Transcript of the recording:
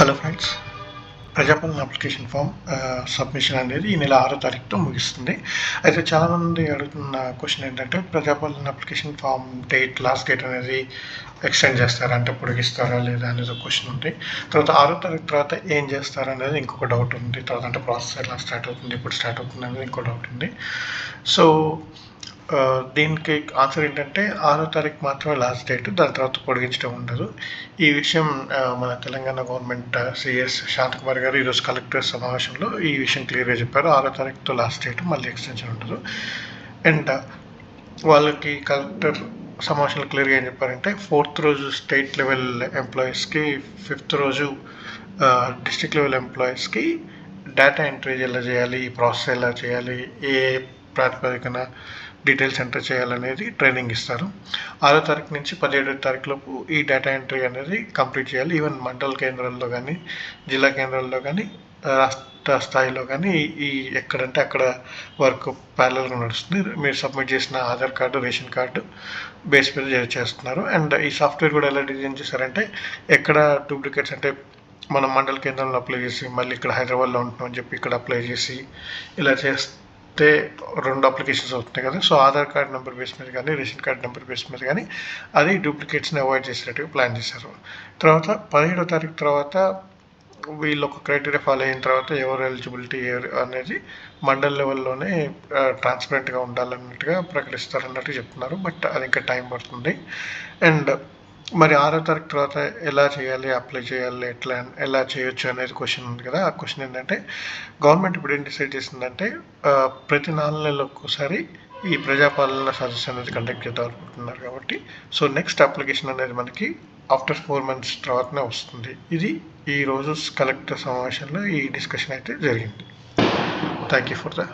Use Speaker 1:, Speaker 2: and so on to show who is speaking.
Speaker 1: Hello friends Prajapalana application form submission అనేది ఈ నెల ఆరో తారీఖుతో ముగిస్తుంది. అయితే చాలామంది అడుగుతున్న క్వశ్చన్ ఏంటంటే Prajapalana application form date last date అనేది ఎక్స్టెండ్ చేస్తారా? అంటే పొడిగిస్తారా లేదా అనేది ఒక క్వశ్చన్ ఉంది. తర్వాత ఆరో తారీఖు తర్వాత ఏం చేస్తారా అనేది ఇంకొక డౌట్ ఉంది. తర్వాత అంటే ప్రాసెస్ ఎలా స్టార్ట్ అవుతుంది ఎప్పుడు స్టార్ట్ అవుతుంది అనేది ఇంకో డౌట్ ఉంది. సో దీనికి ఆన్సర్ ఏంటంటే ఆరో తారీఖు మాత్రమే లాస్ట్ డేట్ దాని తర్వాత పొడిగించడం ఉండదు. ఈ విషయం మన తెలంగాణ గవర్నమెంట్ సిఎస్ శాంతకుమార్ గారు ఈరోజు కలెక్టర్ సమావేశంలో ఈ విషయం క్లియర్గా చెప్పారు. ఆరో తారీఖుతో లాస్ట్ డేట్ మళ్ళీ ఎక్స్టెన్షన్ ఉండదు. అండ్ వాళ్ళకి కలెక్టర్ సమావేశంలో క్లియర్గా ఏం చెప్పారంటే ఫోర్త్ రోజు స్టేట్ లెవెల్ ఎంప్లాయీస్కి ఫిఫ్త్ రోజు డిస్ట్రిక్ట్ లెవెల్ ఎంప్లాయీస్కి డేటా ఎంట్రీ ఎలా చేయాలి ఈ ప్రాసెస్ ఎలా చేయాలి ఏ ప్రాతిపదికన డీటెయిల్స్ ఎంటర్ చేయాలనేది ట్రైనింగ్ ఇస్తారు. ఆరో తారీఖు నుంచి పదిహేడో తారీఖు లోపు ఈ డేటా ఎంట్రీ అనేది కంప్లీట్ చేయాలి. ఈవెన్ మండల కేంద్రాల్లో కానీ జిల్లా కేంద్రాల్లో కానీ రాష్ట్ర స్థాయిలో కానీ ఈ ఎక్కడంటే అక్కడ వర్క్ ప్యారలల్గా నడుస్తుంది. మీరు సబ్మిట్ చేసిన Aadhaar card ration card base మీద చేస్తున్నారు. అండ్ ఈ సాఫ్ట్వేర్ కూడా ఎలా డిజైన్ చేశారంటే ఎక్కడ డూప్లికేట్స్ అంటే మనం మండల కేంద్రంలో అప్లై చేసి మళ్ళీ ఇక్కడ హైదరాబాద్లో ఉంటున్నామని చెప్పి ఇక్కడ అప్లై చేసి ఇలా చేస్తే రెండు అప్లికేషన్స్ అవుతున్నాయి కదా. So Aadhaar card number base మీద కానీ రేషన్ కార్డ్ నెంబర్ బేస్ మీద కానీ అది డూప్లికేట్స్ని అవాయిడ్ చేసేటట్టుగా ప్లాన్ చేశారు. తర్వాత పదిహేడో తారీఖు తర్వాత వీళ్ళు ఒక క్రైటీరియా ఫాలో అయిన తర్వాత ఎవరు ఎలిజిబిలిటీ ఎవరు అనేది మండల్ లెవెల్లోనే ట్రాన్స్పరెంట్గా ఉండాలన్నట్టుగా ప్రకటిస్తారు అన్నట్టు చెప్తున్నారు. బట్ అది ఇంకా టైం పడుతుంది. అండ్ మరి ఆరో తారీఖు తర్వాత ఎలా చేయాలి అప్లై చేయాలి ఎట్లా ఎలా చేయొచ్చు అనేది క్వశ్చన్ ఉంది కదా. ఆ క్వశ్చన్ ఏంటంటే గవర్నమెంట్ ఇప్పుడు ఏం డిసైడ్ చేసిందంటే ప్రతి నాలుగు నెలలు ఒక్కోసారి ఈ ప్రజాపాలన సదస్సు అనేది కండక్ట్ చేద్దాం అనుకుంటున్నారు కాబట్టి సో నెక్స్ట్ అప్లికేషన్ అనేది మనకి ఆఫ్టర్ ఫోర్ మంత్స్ తర్వాతనే వస్తుంది. ఇది ఈ రోజు కలెక్టర్ సమావేశంలో ఈ డిస్కషన్ అయితే జరిగింది. Thank you for the